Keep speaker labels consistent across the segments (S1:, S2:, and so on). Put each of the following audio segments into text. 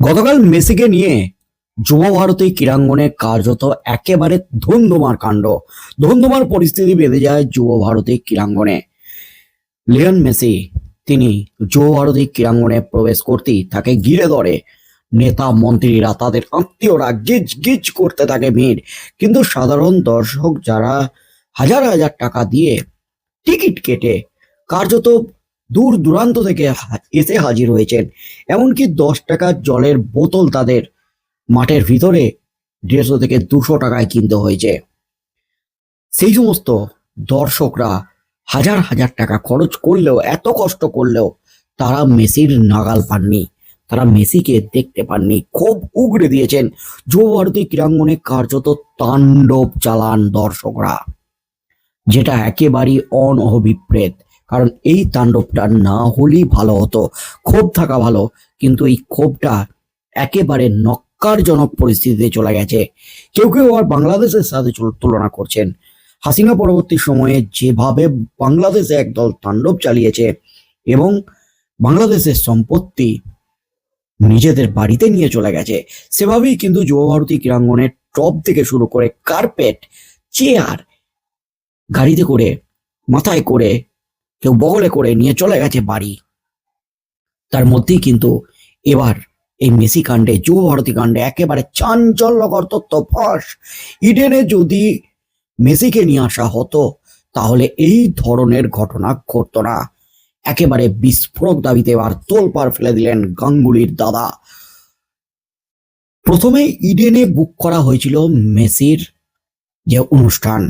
S1: গতকাল মেসিকে নিয়ে যুব ভারতী ক্রীড়াঙ্গনে কার্যত একেবারে ধুন্ধুমার কাণ্ড। ধুন্ধুমার পরিস্থিতি বেঁধে যায় যুব ভারতী ক্রীড়াঙ্গনে। লিওন মেসি, তিনি যুব ভারতী ক্রীড়াঙ্গনে প্রবেশ করতেই তাকে ঘিরে ধরে। নেতা, মন্ত্রীরা তাদের আত্মীয়রা গিজ গিজ করতে থাকে ভিড়। কিন্তু সাধারণ দর্শক যারা হাজার হাজার টাকা দিয়ে টিকিট কেটে কার্যত দূর দূরান্ত থেকে এসে হাজির হয়েছেন। এমনকি দশ টাকার জলের বোতল তাদের মাঠের ভিতরে দেড়শো থেকে দুশো টাকায় কিনতে হয়েছে। সেই সমস্ত দর্শকরা হাজার হাজার টাকা খরচ করলেও, এত কষ্ট করলেও তারা মেসির নাগাল পাননি। তারা মেসিকে দেখতে পাননি। খুব উগড়ে দিয়েছেন। যুব ভারতী ক্রীড়াঙ্গনে কার্যত তাণ্ডব চালান দর্শকরা, যেটা একেবারেই অনভিপ্রেত। কারণ এই তাণ্ডবটা না হলেই ভালো হতো। ক্ষোভ থাকা ভালো, কিন্তু এই ক্ষোভটা একেবারে নক্কারজনক পরিস্থিতিতে চলে গেছে। কেউ কেউ আর বাংলাদেশের সাথে তুলনা করছেন। হাসিনা পরবর্তী সময়ে যেভাবে বাংলাদেশে একদল তাণ্ডব চালিয়েছে এবং বাংলাদেশের সম্পত্তি নিজেদের বাড়িতে নিয়ে চলে গেছে, সেভাবেই কিন্তু যুব ভারতী ক্রীড়াঙ্গনের টপ থেকে শুরু করে কার্পেট চেয়ার গাড়িতে করে, মাথায় করে কেউ বগলে করে নিয়ে চলে গেছে বাড়ি। তার মধ্যেই কিন্তু এবার এই মেসি কাণ্ডে, যুব ভারতী কাণ্ডে একেবারে চাঞ্চল্যকর তথ্য ফাঁস। ইডেনে যদি মেসিকে নিয়ে আসা হতো, তাহলে এই ধরনের ঘটনা ঘটতো না। একেবারে বিস্ফোরক দাবিতে এবার তোলপাড় ফেলে দিলেন গাঙ্গুলির দাদা। প্রথমে ইডেনে বুক করা হয়েছিল মেসির যে অনুষ্ঠান,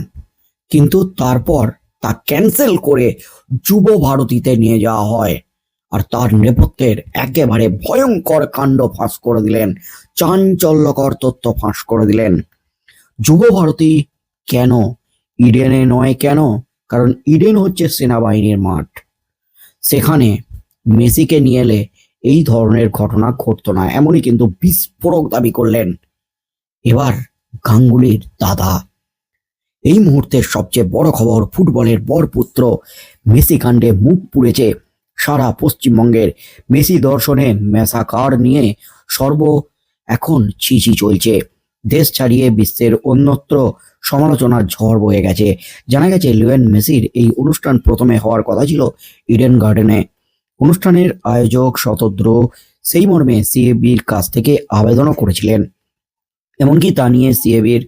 S1: কিন্তু তারপর তা ক্যান্সেল করে যুব ভারতীতে নিয়ে যাওয়া হয়। আর তার নেপথ্যের একেবারে ভয়ঙ্কর কাণ্ড ফাঁস করে দিলেন, চাঞ্চল্যকর তথ্য ফাঁস করে দিলেন। যুব ভারতী কেন? ইডেনে নয় কেন? কারণ ইডেন হচ্ছে সেনাবাহিনীর মাঠ। সেখানে মেসিকে নিয়ে এলে এই ধরনের ঘটনা ঘটতো না, এমনই কিন্তু বিস্ফোরক দাবি করলেন। এবার গাঙ্গুলির দাদা এই মুহূর্তের সবচেয়ে বড় খবর ফুটবলের বরপুত্র মেসি কাণ্ডে মুখ পুড়েছে। সারা পশ্চিমবঙ্গের মেসি দর্শনে মেসাকার নিয়ে সর্ব এখন ছিছি চলছে। দেশ ছাড়িয়ে বিশ্বের অন্যত্র সমালোচনার ঝড় বয়ে গেছে। জানা গেছে লিওয়েন মেসির এই অনুষ্ঠান প্রথমে হওয়ার কথা ছিল ইডেন গার্ডেনে। অনুষ্ঠানের আয়োজক শতদ্র সেই মর্মে সিএবির কাছ থেকে আবেদনও করেছিলেন। এমনকি তা নিয়ে সিএবির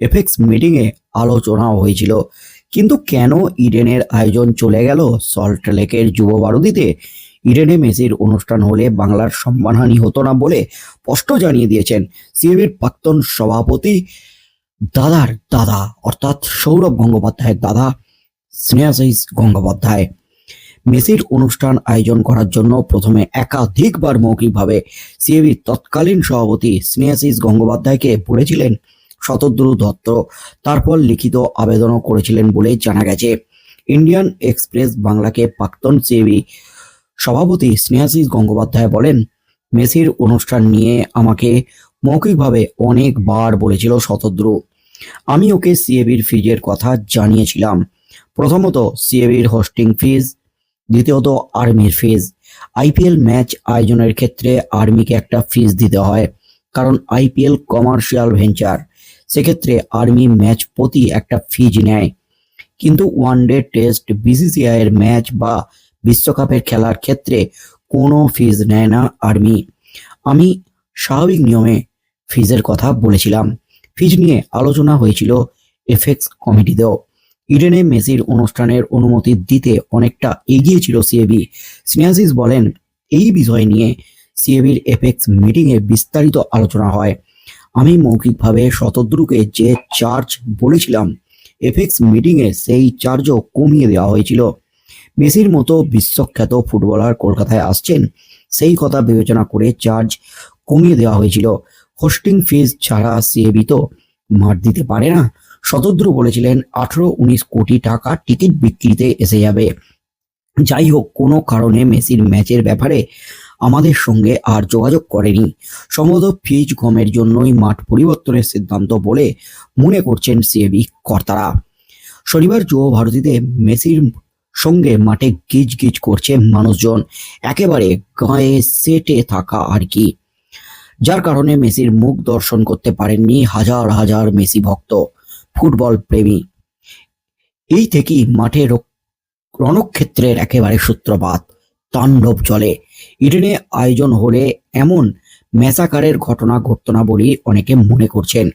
S1: এফেক্স মিটিংয়ে আলোচনাও হয়েছিল। কিন্তু কেন ইডেনের আয়োজন চলে গেল সল্ট লেকের যুব ভারতীতে ইডেনে মেসির অনুষ্ঠান হলে বাংলার সম্মানহানি হতো না বলে স্পষ্ট জানিয়ে দিয়েছেন সিএবির প্রাক্তন সভাপতি দাদার দাদা, অর্থাৎ সৌরভ গঙ্গোপাধ্যায়ের দাদা স্নেহাশিস গঙ্গোপাধ্যায়। মেসির অনুষ্ঠান আয়োজন করার জন্য প্রথমে একাধিকবার মৌখিকভাবে সিএবির তৎকালীন সভাপতি স্নেহাশিস গঙ্গোপাধ্যায়কে বলেছিলেন শতদ্রু দত্ত। তারপর লিখিত আবেদনও করেছিলেন বলে জানা গেছে। ইন্ডিয়ান এক্সপ্রেস বাংলাকে প্রাক্তন সিএবি সভাপতি স্নেহাশিস গঙ্গোপাধ্যায় বলেন, মেসির অনুষ্ঠান নিয়ে আমাকে মৌখিকভাবে অনেকবার বলেছিল শতদ্রু। আমি ওকে সিএবির ফিজের কথা জানিয়েছিলাম। প্রথমত সিএবির হোস্টিং ফিজ দ্বিতীয়ত আর্মির ফিজ আইপিএল ম্যাচ আয়োজনের ক্ষেত্রে আর্মিকে একটা ফিজ দিতে হয়, কারণ আইপিএল কমার্শিয়াল ভেঞ্চার। সেক্ষেত্রে আর্মি ম্যাচ প্রতি একটা ফিজ নেয়। কিন্তু ওয়ান ডে টেস্ট বিসিসিআই এর ম্যাচ বা বিশ্বকাপের খেলার ক্ষেত্রে কোনো ফিজ নেয় না আর্মি। আমি স্বাভাবিক নিয়মে ফিজের কথা বলেছিলাম। ফিজ নিয়ে আলোচনা হয়েছিল এফেক্স কমিটিতেও। ইডেনে মেসির অনুষ্ঠানের অনুমতি দিতে অনেকটা এগিয়ে ছিল সিএবি স্নেহাসিস বলেন, এই বিষয় নিয়ে সিএবির এফেক্স মিটিংয়ে বিস্তারিত আলোচনা হয়। আমি মৌখিকভাবে শতদ্রুকে যে চার্জ বলেছিলাম এফেক্স মিটিংয়ে সেই চার্জও কমিয়ে দেওয়া হয়েছিল। মেসির মতো বিশ্বখ্যাত ফুটবলার কলকাতায় আসছেন, সেই কথা বিবেচনা করে চার্জ কমিয়ে দেওয়া হয়েছিল। হোস্টিং ফিজ ছাড়া সিএবি তো মার দিতে পারে না। শতদ্রু বলেছিলেন, আঠারো উনিশ কোটি টাকা টিকিট বিক্রিতে এসে যাবে। যাই হোক, কোনো কারণে মেসির ম্যাচের ব্যাপারে আমাদের সঙ্গে আর যোগাযোগ করেনি। সম্ভবত ফিজ কমের জন্যই মাঠ পরিবর্তনের সিদ্ধান্ত বলে মনে করছেন সিএবি কর্তারা। শনিবার যুব ভারতীতে মেসির সঙ্গে মাঠে গিজ গিজ করছে মানুষজন। একেবারে গায়ে সেটে থাকা আর কি। যার কারণে মেসির মুখ দর্শন করতে পারেননি হাজার হাজার মেসি ভক্ত, ফুটবল প্রেমী। এই থেকেই মাঠে রণক্ষেত্রের একেবারে সূত্রপাত, তাণ্ডব চলে। ইডেনে আয়োজন হলে এমন ম্যাসাকারের ঘটনা ঘটতো না বলেই অনেকে মনে করছেন।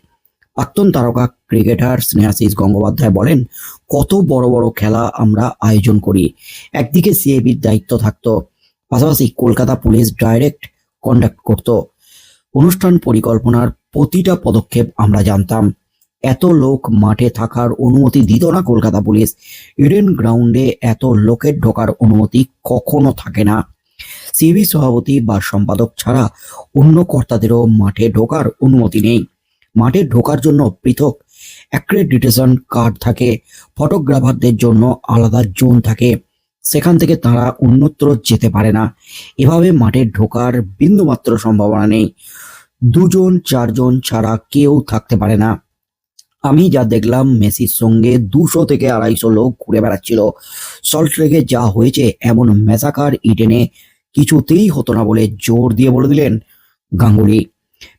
S1: প্রাক্তন তারকা, ক্রিকেটার স্নেহাশিস গঙ্গোপাধ্যায় বলেন, কত বড় বড় খেলা আমরা আয়োজন করি। একদিকে সিএবির দায়িত্ব থাকতো, পাশাপাশি কলকাতা পুলিশ ডাইরেক্ট কন্ডাক্ট করত। অনুষ্ঠান পরিকল্পনার প্রতিটা পদক্ষেপ আমরা জানতাম। এত লোক মাঠে থাকার অনুমতি দিত না কলকাতা পুলিশ। ইডেন গ্রাউন্ডে এত লোকের ঢোকার অনুমতি কখনো থাকে না। সিবি সভাপতি বা সম্পাদক ছাড়া অন্য কর্তাদেরও মাঠে ঢোকার অনুমতি নেই। মাঠে ঢোকার জন্য পৃথক অ্যাক্রেডিটেশন কার্ড থাকে ফটোগ্রাফারদের জন্য আলাদা জোন থাকে। সেখান থেকে তারা অন্যত্র যেতে পারে না। এভাবে মাঠে ঢোকার বিন্দুমাত্র সম্ভাবনা নেই। দুজন, চারজন ছাড়া কেউ থাকতে পারে না। আমি যা দেখলাম, মেসির সঙ্গে দুশো থেকে আড়াইশো লোক ঘুরে বেড়াচ্ছিল। সল্টলেকে যা হয়েছে, এমন মেসাকার ইডেনে কিছুতেই হতো না বলে জোর দিয়ে বলে দিলেন গাঙ্গুলি।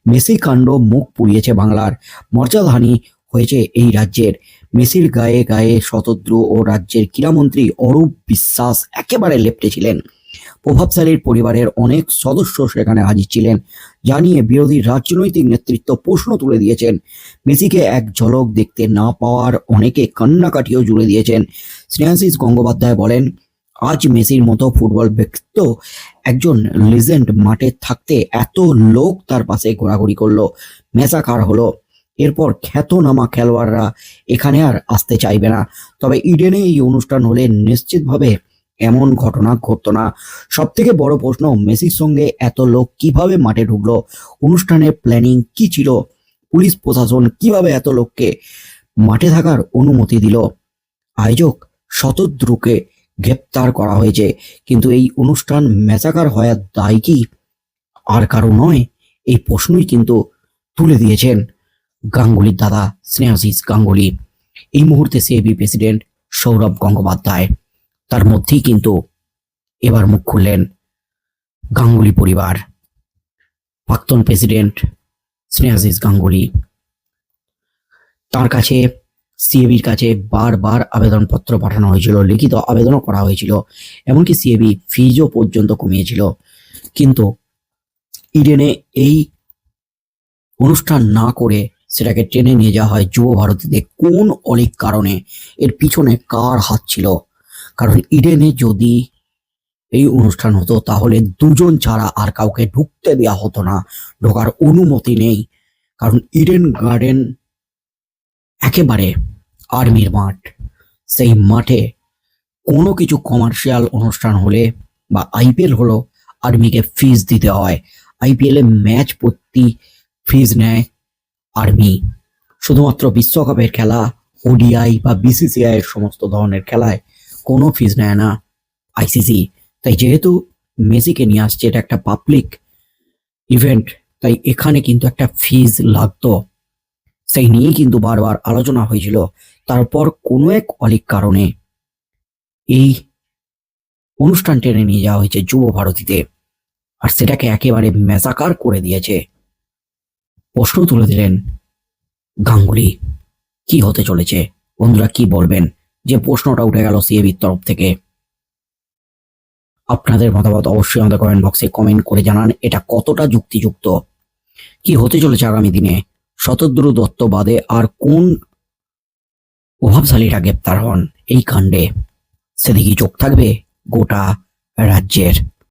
S1: মেসি কাণ্ড মুখ পুড়িয়েছে বাংলার। মর্যাদাহানি হয়েছে এই রাজ্যের। মেসির গায়ে গায়ে শতদ্রু ও রাজ্যের ক্রীড়ামন্ত্রী অরূপ বিশ্বাস একেবারে লেপ্টে ছিলেন। প্রভাবশালীর পরিবারের অনেক সদস্য সেখানে হাজির ছিলেন। জানিয়ে বিরোধী রাজনৈতিক নেতৃত্ব প্রশ্ন তুলে দিয়েছেন। মেসিকে এক ঝলক দেখতে না পাওয়ার অনেকে কান্নাকাটিও জুড়ে দিয়েছেন। স্নেহাশিস গঙ্গোপাধ্যায় বলেন আজ মেসির মতো ফুটবল ব্যক্তিত্ব একজন লিজেন্ড মাঠে থাকতে এত লোক তার পাশে ঘোরাঘুরি করল। মেসাকার হলো? এরপর খ্যাতনামা খেলোয়াড়রা এখানে আর আসতে চাইবে না। তবে ইডেনে এই অনুষ্ঠান হলে নিশ্চিতভাবে এমন ঘটনা ঘটতো না। সব থেকে বড় প্রশ্ন, মেসির সঙ্গে এত লোক কীভাবে মাঠে ঢুকলো? অনুষ্ঠানের প্ল্যানিং কি ছিল? পুলিশ প্রশাসন কীভাবে এত লোককে মাঠে থাকার অনুমতি দিল? আয়োজক শতদ্রুকে গ্রেপ্তার করা হয়েছে। কিন্তু এই অনুষ্ঠান মেচাকার হওয়ার দায় কি? আর কারও নয়, এই প্রশ্নই কিন্তু তুলে দিয়েছেন গাঙ্গুলির দাদা স্নেহাশিস গাঙ্গুলি। এই মুহূর্তে সিএবি প্রেসিডেন্ট সৌরভ গঙ্গোপাধ্যায়। তার মধ্যেই কিন্তু এবার মুখ খুললেন গাঙ্গুলি পরিবার। প্রাক্তন প্রেসিডেন্ট স্নেহাশিস গাঙ্গুলি। তার কাছে সিএবির কাছে বারবার আবেদনপত্র পাঠানো হয়েছিল, লিখিত আবেদনও করা হয়েছিল, এমনকি সিএবি ফিজও পর্যন্ত কমিয়েছিল। কিন্তু ইডেনে এই অনুষ্ঠান না করে সেটাকে টেনে নিয়ে যাওয়া হয় যুব ভারতীতে কোন অলিক কারণে? এর পিছনে কার হাত ছিল? কারণ ইডেনে যদি এই অনুষ্ঠান হতো, তাহলে দুজন ছাড়া আর কাউকে ঢুকতে দেওয়া হতো না, ঢোকার অনুমতি নেই। কারণ ইডেন গার্ডেন একেবারে আর্মির মাঠ। সেই মাঠে কোনো কিছু কমার্শিয়াল অনুষ্ঠান হলে বা আইপিএল হলো আর্মিকে ফিজ দিতে হয়। আইপিএল এ ম্যাচ প্রতি ফিজ নেয় আর্মি। শুধুমাত্র বিশ্বকাপের খেলা, ওডিআই বা বিসিসিআই এর সমস্ত ধরনের খেলায় কোনো ফিজ নেয় না আইসিসি তাই যেহেতু মেসিকে নিয়ে আসছে, এটা একটা পাবলিক ইভেন্ট তাই এখানে কিন্তু একটা ফিজ লাগতো। সেই নিয়েই কিন্তু বারবার আলোচনা হয়েছিল। তারপর কোনো এক অলিক কারণে এই অনুষ্ঠান টেনে নিয়ে যাওয়া হয়েছে যুব ভারতীতে আর সেটাকে একেবারে মেসাকার করে দিয়েছে। প্রশ্ন তুলে দিলেন, গাঙ্গুলি, কি হতে চলেছে? বন্ধুরা, কি বলবেন? যে প্রশ্নটা উঠে গেল সিএবির তরফ থেকে। আপনাদের মতামত অবশ্যই আমাদের কমেন্ট বক্সে কমেন্ট করে জানান, এটা কতটা যুক্তিযুক্ত? কি হতে চলেছে আগামী দিনে? শতদ্রু দত্ত বাদে আর কোন প্রভাবশালীরা গ্রেপ্তার হন? এই কাণ্ডে সেদিকে চোখ থাকবে গোটা রাজ্যের।